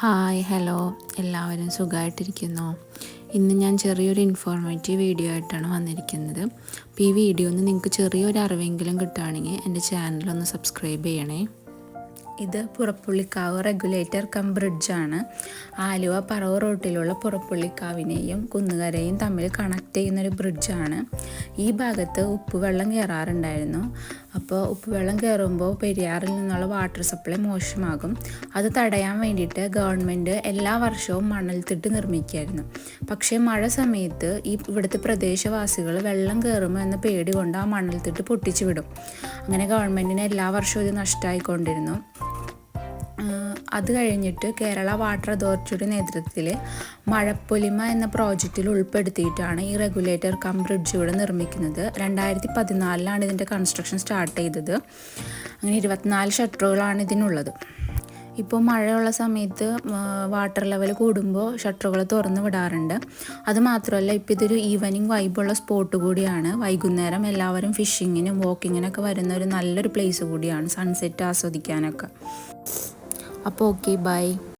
Hi hello. എല്ലാവരും സുഖമായിട്ടിരിക്കുന്നോ ഇന്ന് ഞാൻ ചെറിയൊരു ഇൻഫോർമേറ്റീവ് വീഡിയോ ആയിട്ടാണ് വന്നിരിക്കുന്നത്. അപ്പോൾ ഈ വീഡിയോ ഒന്ന് നിങ്ങൾക്ക് ചെറിയൊരു അറിവെങ്കിലും കിട്ടുകയാണെങ്കിൽ എന്റെ ചാനലൊന്ന് സബ്സ്ക്രൈബ് ചെയ്യണേ. ഇത് പുറപ്പുള്ളിക്കാവ് റെഗുലേറ്റർ കം ബ്രിഡ്ജാണ് ആലുവ പറവ് റോട്ടിലുള്ള പുറപ്പുള്ളിക്കാവിനെയും കുന്നുകരയും തമ്മിൽ കണക്ട് ചെയ്യുന്നൊരു ബ്രിഡ്ജാണ് ഈ ഭാഗത്ത് ഉപ്പുവെള്ളം കയറാറുണ്ടായിരുന്നു അപ്പോൾ ഉപ്പുവെള്ളം കയറുമ്പോൾ പെരിയാറിൽ നിന്നുള്ള വാട്ടർ സപ്ലൈ മോശമാകും. അത് തടയാൻ വേണ്ടിയിട്ട് ഗവൺമെന്റ് എല്ലാ വർഷവും മണൽത്തിട്ട് നിർമ്മിക്കുകയായിരുന്നു. പക്ഷേ മഴ സമയത്ത് ഈ ഇവിടുത്തെ പ്രദേശവാസികൾ വെള്ളം കയറുമോ എന്ന പേടി കൊണ്ട് ആ മണൽത്തിട്ട് പൊട്ടിച്ചു വിടും. അങ്ങനെ ഗവൺമെന്റിന് എല്ലാ വർഷവും ഇത് നഷ്ടമായിക്കൊണ്ടിരുന്നു. അത് കഴിഞ്ഞിട്ട് കേരള വാട്ടർ അതോറിറ്റിയുടെ നേതൃത്വത്തിൽ മഴപ്പൊലിമ എന്ന പ്രോജക്റ്റിൽ ഉൾപ്പെടുത്തിയിട്ടാണ് ഈ റെഗുലേറ്റർ കം ബ്രിഡ്ജ് ഇവിടെ നിർമ്മിക്കുന്നത്. രണ്ടായിരത്തി പതിനാലിലാണ് ഇതിന്റെ കൺസ്ട്രക്ഷൻ സ്റ്റാർട്ട് ചെയ്തത്. അങ്ങനെ ഇരുപത്തിനാല് ഷട്ടറുകളാണ് ഇതിനുള്ളത്. ഇപ്പോൾ മഴയുള്ള സമയത്ത് വാട്ടർ ലെവൽ കൂടുമ്പോൾ ഷട്ടറുകൾ തുറന്നു വിടാറുണ്ട്. അത് മാത്രമല്ല ഇപ്പോൾ ഇതൊരു ഈവനിങ് വൈബുള്ള സ്പോട്ട് കൂടിയാണ്. വൈകുന്നേരം എല്ലാവരും ഫിഷിങ്ങിനും വാക്കിങ്ങിനൊക്കെ വരുന്ന ഒരു നല്ലൊരു പ്ലേസ് കൂടിയാണ് സൺസെറ്റ് ആസ്വദിക്കാനൊക്കെ. അപ്പോൾ ഓക്കെ ബൈ.